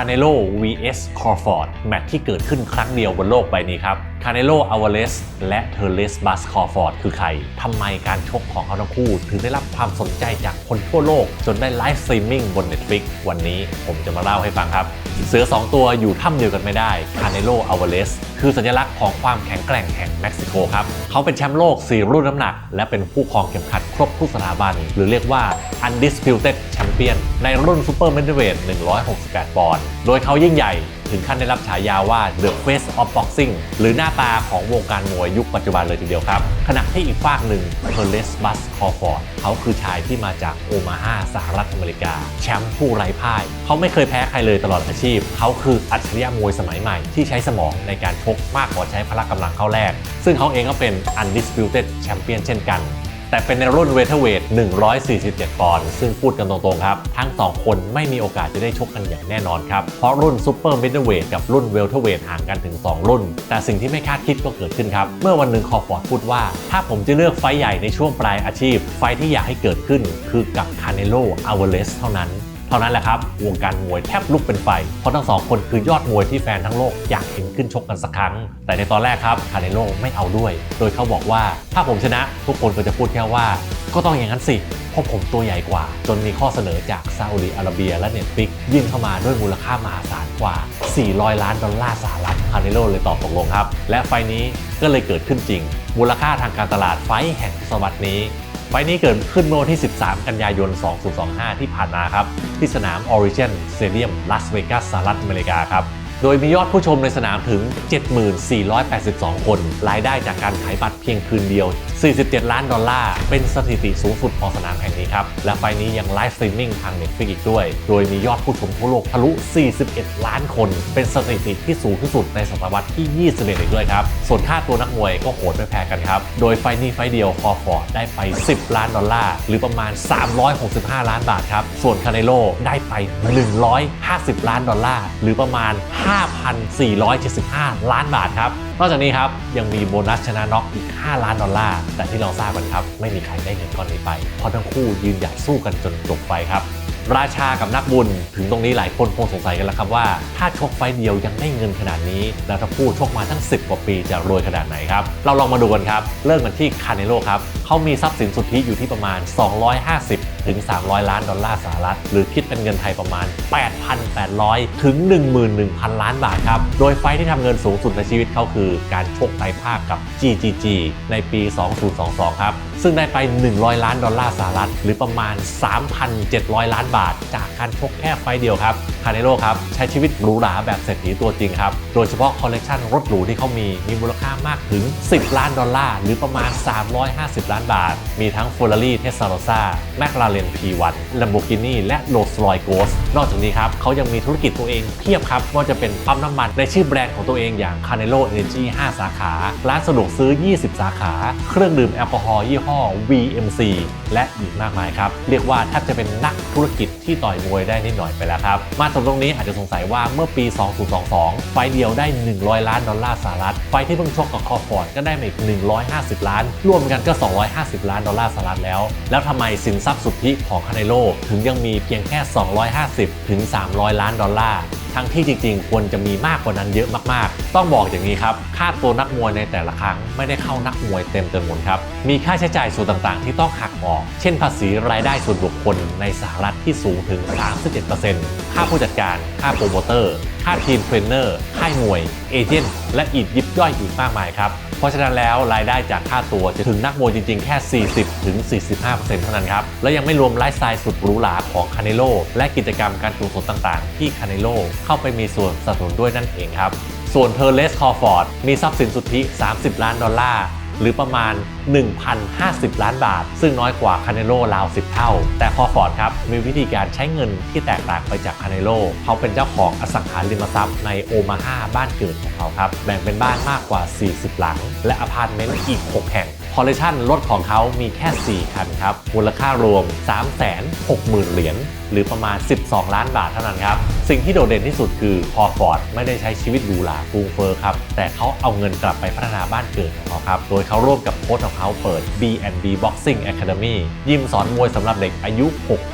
Canelo vs Crawford แมตช์ที่เกิดขึ้นครั้งเดียวบนโลกใบนี้ครับ Canelo Alvarez และ t e r l e s Bus Crawford คือใคร ทำไมการชกของเขาทั้งคู่ ถึงได้รับความสนใจจากคนทั่วโลก จนได้ไลฟ์สตรีมมิ่งบน Netflix วันนี้ผมจะมาเล่าให้ฟังครับ เสือ 2 ตัวอยู่ถ้ำเดียวกันไม่ได้ Canelo Alvarez คือสัญลักษณ์ของความแข็งแกร่งแห่งเม็กซิโกครับ เขาเป็นแชมป์โลก 4 รุ่นน้ำหนัก และเป็นผู้ครองเข็มขัดครบทุกสถาบัน หรือเรียกว่า undisputed champion ในรุ่นซูเปอร์ m i d d l e w e i g h t 168 ปอนด์ โดยเขายิ่งใหญ่ ถึงขั้นได้รับฉายาว่า The Face of Boxing หรือหน้าตาของวงการมวยยุคปัจจุบันเลยทีเดียวครับ ขณะที่อีกฝากหนึ่ง p e r l e s Bus Crawford เขาคือชายที่มาจากโอมาฮาสหรัฐอเมริกา แชมป์ผู้ไร้พ่าย เขาไม่เคยแพ้ใครเลยตลอดอาชีพ เขาคืออัจฉริยะมวยสมัยใหม่ที่ใช้สมองในการชกมากกว่าใช้พละกำลังเข้าแรก ซึ่งเขาเองก็เป็น undisputed champion เช่นกัน แต่เป็นในรุ่นเวเทเวท147 ปอนด์ ซึ่งพูดกันตรงๆครับ ทั้ง 2 คนไม่มีโอกาสจะได้ชกกันอย่างแน่นอนครับ เพราะรุ่นซูเปอร์เวเทเวทกับรุ่นเวลเทเวทห่างกันถึง 2 รุ่น แต่สิ่งที่ไม่คาดคิดก็เกิดขึ้นครับ เมื่อวันหนึ่งคอฟอร์ดพูดว่า ถ้าผมจะเลือกไฟใหญ่ในช่วงปลายอาชีพ ไฟที่อยากให้เกิดขึ้น คือกับคาเนโลอเวเลสเท่านั้น เท่านั้นแหละครับวงการมวยแทบลุกเป็นไฟ เพราะทั้งสองคนคือยอดมวยที่แฟนทั้งโลกอยากเห็นขึ้นชกกันสักครั้ง แต่ในตอนแรกครับคาเนโลไม่เอาด้วย โดยเขาบอกว่าถ้าผมชนะทุกคนก็จะพูดแค่ว่า ก็ต้องอย่างนั้นสิเพราะผมตัวใหญ่กว่า จนมีข้อเสนอจากซาอุดิอาระเบียและเน็ตฟิกยื่นเข้ามาด้วยมูลค่ามหาศาลกว่า 400 ล้านดอลลาร์สหรัฐคาเนโลเลยตอบตกลงครับ และไฟล์นี้ก็เลยเกิดขึ้นจริง มูลค่าทางการตลาดไฟล์แห่งทศวรรษนี้ ไฟนี้เกิดขึ้นเมื่อวันที่ 13 กันยายน 2025 ที่ผ่านมาครับ ที่สนาม Origin Stadium Las Vegas สหรัฐอเมริกาครับ โดยมียอดผู้ชมในสนามถึง 7482 คน รายได้จากการขายบัตรเพียงคืนเดียว47 ล้านดอลลาร์ เป็นสถิติสูงสุดของสนามแห่งนี้ครับ และไฟล์นี้ยังไลฟ์สตรีมมิ่งทาง Netflix อีกด้วย โดยมียอดผู้ชมทั่วโลกทะลุ 41 ล้านคน เป็นสถิติที่สูงที่สุดในศตวรรษที่ 21 อีกด้วยครับ ส่วนค่าตัวนักมวยก็โหดไม่แพ้กันครับ โดยไฟล์นี้ไฟเดียวคอฟอร์ดได้ไป 10 ล้านดอลลาร์ หรือประมาณ 365 ล้านบาทครับ ส่วนคาเนโลได้ไป 150 ล้านดอลลาร์ หรือประมาณ 5,475 ล้านบาทครับ นอกจากนี้ครับยังมีโบนัสชนะน็อกอีก 5 ล้านดอลลาร์ แต่ที่เราทราบกันครับ ไม่มีใครได้เงินก้อนนี้ไป เพราะทั้งคู่ยืนหยัดสู้กันจนจบไปครับ ราชากับนักบุญถึงตรงนี้หลายคนคงสงสัยกันแล้วครับว่า ถ้าชกไฟเดียวยังได้เงินขนาดนี้ แล้วทั้งคู่ชกมาทั้ง 10 กว่าปีจะรวยขนาดไหนครับ เราลองมาดูกันครับ เริ่มกันที่คาเนโลครับเขามีทรัพย์สินสุทธิอยู่ที่ประมาณ 250 ถึง 300 ล้านดอลลาร์สหรัฐ หรือคิดเป็นเงินไทยประมาณ 8,800 ถึง 11,000 ล้านบาทครับ โดยไฟที่ทำเงินสูงสุดในชีวิตเขาคือ การชกไตภาคกับ GGG ในปี 2022 ครับ ซึ่งได้ไป 100 ล้านดอลลาร์สหรัฐ หรือประมาณ 3,700 ล้านบาท จากการชกแค่ไฟเดียวครับคาเนโลครับ ใช้ชีวิตหรูหราแบบเศรษฐีตัวจริงครับ โดยเฉพาะคอลเลกชันรถหรูที่เขามี มีมูลค่ามากถึง 10 ล้านดอลลาร์ หรือประมาณ 350 ล้านบาท มีทั้ง Ferrari Testarossa McLaren P1 Lamborghini และ Rolls-Royce Ghost นอกจากนี้ครับเขายังมีธุรกิจตัวเองเพียบครับไม่ว่าจะเป็นปั๊มน้ำมันในชื่อแบรนด์ของตัวเองอย่าง Canelo Energy 5 สาขา ร้านสะดวกซื้อ 20 สาขา เครื่องดื่มแอลกอฮอล์ยี่ห้อ VMC และอีกมากมายครับ เรียกว่าแทบจะเป็นนักธุรกิจที่ต่อยมวยได้นิดหน่อยไปแล้วครับ มาถึงตรงนี้อาจจะสงสัยว่าเมื่อปี 2022 ไฟเดียวได้ 100 ล้านดอลลาร์สหรัฐ ไฟที่เพิ่งชกกับคอฟอร์ดก็ได้มาอีก 150 ล้าน รวมกันก็ 250 ล้านดอลลาร์สหรัฐแล้ว แล้วทำไมสินทรัพย์สุทธิของคาเนโลถึงยังมีเพียงแค่ 250 ถึง 300 ล้านดอลลาร์ ทั้งที่จริงๆ ควรจะมีมากกว่านั้นเยอะมากๆ ต้องบอกอย่างนี้ครับ ค่าตัวนักมวยในแต่ละครั้งไม่ได้เข้านักมวยเต็มจำนวนครับ มีค่าใช้จ่ายส่วนต่างๆ ที่ต้องหักออก เช่นภาษีรายได้ส่วนบุคคลในสหรัฐที่สูงถึง 37%ค่าผู้จัดการ ค่าโปรโมเตอร์ ค่าทีมเทรนเนอร์ ค่ายมวย เอเจนต์และอีกยิบย่อยอีกมากมายครับ เพราะฉะนั้นแล้วรายได้จากค่าตัวจะถึงนักมวยจริง ๆ แค่ 40ถึง45%เท่านั้นครับ และยังไม่รวมไลฟ์สไตล์สุดหรูหราของคาเนโลและกิจกรรมการกุศลต่างๆ ที่คาเนโลเข้าไปมีส่วนสนับสนุนด้วยนั่นเองครับส่วนเทอร์เลสคอฟอร์ดมีทรัพย์สินสุทธิ 30 ล้านดอลลาร์ หรือประมาณ 1,050 ล้านบาท ซึ่งน้อยกว่าคาเนโลราว 10 เท่า แต่คอฟอร์ดครับ มีวิธีการใช้เงินที่แตกต่างไปจากคาเนโลเขาเป็นเจ้าของอสังหาริมทรัพย์ในโอมาฮาบ้านเกิดของเขาครับแบ่งเป็นบ้านมากกว่า 40 หลัง และอพาร์ตเมนต์อีก 6 แห่ง อลเลคชันรถของเขามีแค่ 4 คันครับ มูลค่ารวม 360,000 เหรียญหรือประมาณ 12 ล้านบาทเท่านั้นครับ สิ่งที่โดดเด่นที่สุดคือพอฟอร์ดไม่ได้ใช้ชีวิตหรูหราฟูงเฟอร์ครับ แต่เขาเอาเงินกลับไปพัฒนาบ้านเกิดของเขาครับ โดยเขาร่วมกับทค้ชของเขาเปิด B&B Boxing Academy ยิมสอนมวยสำหรับเด็กอายุ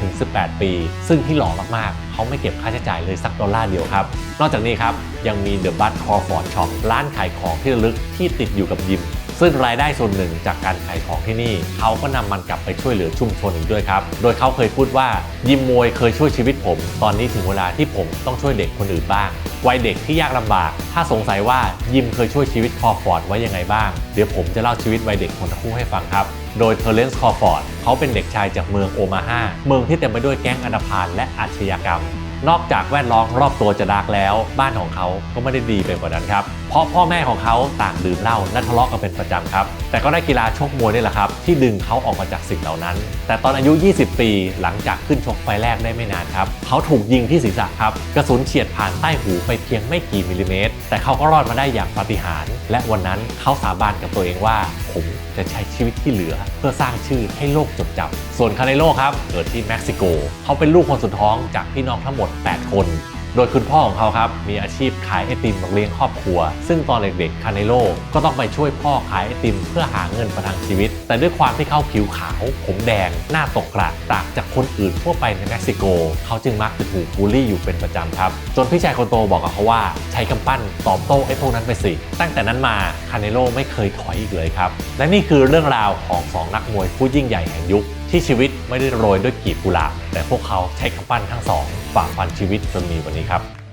6-18 ปี ซึ่งที่หล่อมากๆ เขาไม่เก็บค่าใช้จ่ายเลยสักดอลลาร์เดียวครับ นอกจากนี้ครับยังมี The Bud Crawford Shop ร้านขายของที่ระลึกที่ติดอยู่กับยิม ซึ่งรายได้ส่วนหนึ่งจากการขายของที่นี่ เขาก็นำมันกลับไปช่วยเหลือชุมชนอีกด้วยครับ โดยเขาเคยพูดว่ายิมมวยเคยช่วยชีวิตผม ตอนนี้ถึงเวลาที่ผมต้องช่วยเด็กคนอื่นบ้าง วัยเด็กที่ยากลำบาก ถ้าสงสัยว่ายิมเคยช่วยชีวิตคอฟอร์ดไว้ยังไงบ้าง เดี๋ยวผมจะเล่าชีวิตวัยเด็กของทั้งคู่ให้ฟังครับโดยเทอร์เรนซ์คอฟอร์ดเขาเป็นเด็กชายจากเมืองโอมาฮาเมืองที่เต็มไปด้วยแก๊งอนาพาลและอาชญากรรม นอกจากแวดล้อมรอบตัวจะดาร์กแล้ว บ้านของเขาก็ไม่ได้ดีไปกว่านั้นครับ เพราะพ่อแม่ของเขาต่างดื่มเหล้าและทะเลาะกันเป็นประจำครับ แต่ก็ได้กีฬาชกมวยนี่แหละครับ ที่ดึงเขาออกมาจากสิ่งเหล่านั้น แต่ตอนอายุ 20 ปีหลังจากขึ้นชกไฟแรกได้ไม่นานครับ เขาถูกยิงที่ศีรษะครับ กระสุนเฉียดผ่านใต้หูไปเพียงไม่กี่มิลลิเมตร แต่เขาก็รอดมาได้อย่างปาฏิหาริย์และวันนั้นเขาสาบานกับตัวเองว่า ผมจะใช้ชีวิตที่เหลือ เพื่อสร้างชื่อให้โลกจดจำส่วนคาเนโลครับเกิดที่เม็กซิโก เขาเป็นลูกคนสุดท้องจากพี่น้องทั้งหมด 8 คน โดยคุณพ่อของเขาครับมีอาชีพขายไอติมเลี้ยงครอบครัว ซึ่งตอนเด็กๆคาเนโลก็ต้องไปช่วยพ่อขายไอติม เพื่อหาเงินประทังชีวิต แต่ด้วยความที่เขาผิวขาว ผมแดง หน้าตกกระต่างจากคนอื่นทั่วไปในเม็กซิโก เขาจึงมักจะถูกบูลลี่อยู่เป็นประจำครับ จนพี่ชายคนโตบอกกับเขาว่า ใช้กำปั้นตอบโต้ไอ้พวกนั้นไปสิ ตั้งแต่นั้นมาคาเนโลไม่เคยถอยอีกเลยครับและนี่คือเรื่องราวของสองนักมวยผู้ยิ่งใหญ่แห่งยุคที่ชีวิตไม่ได้โรยด้วยกีบกุหลาบแต่พวกเขาใช้กำปั้นทั้งสอง ฝ่าฟันชีวิตจนมีวันนี้ครับ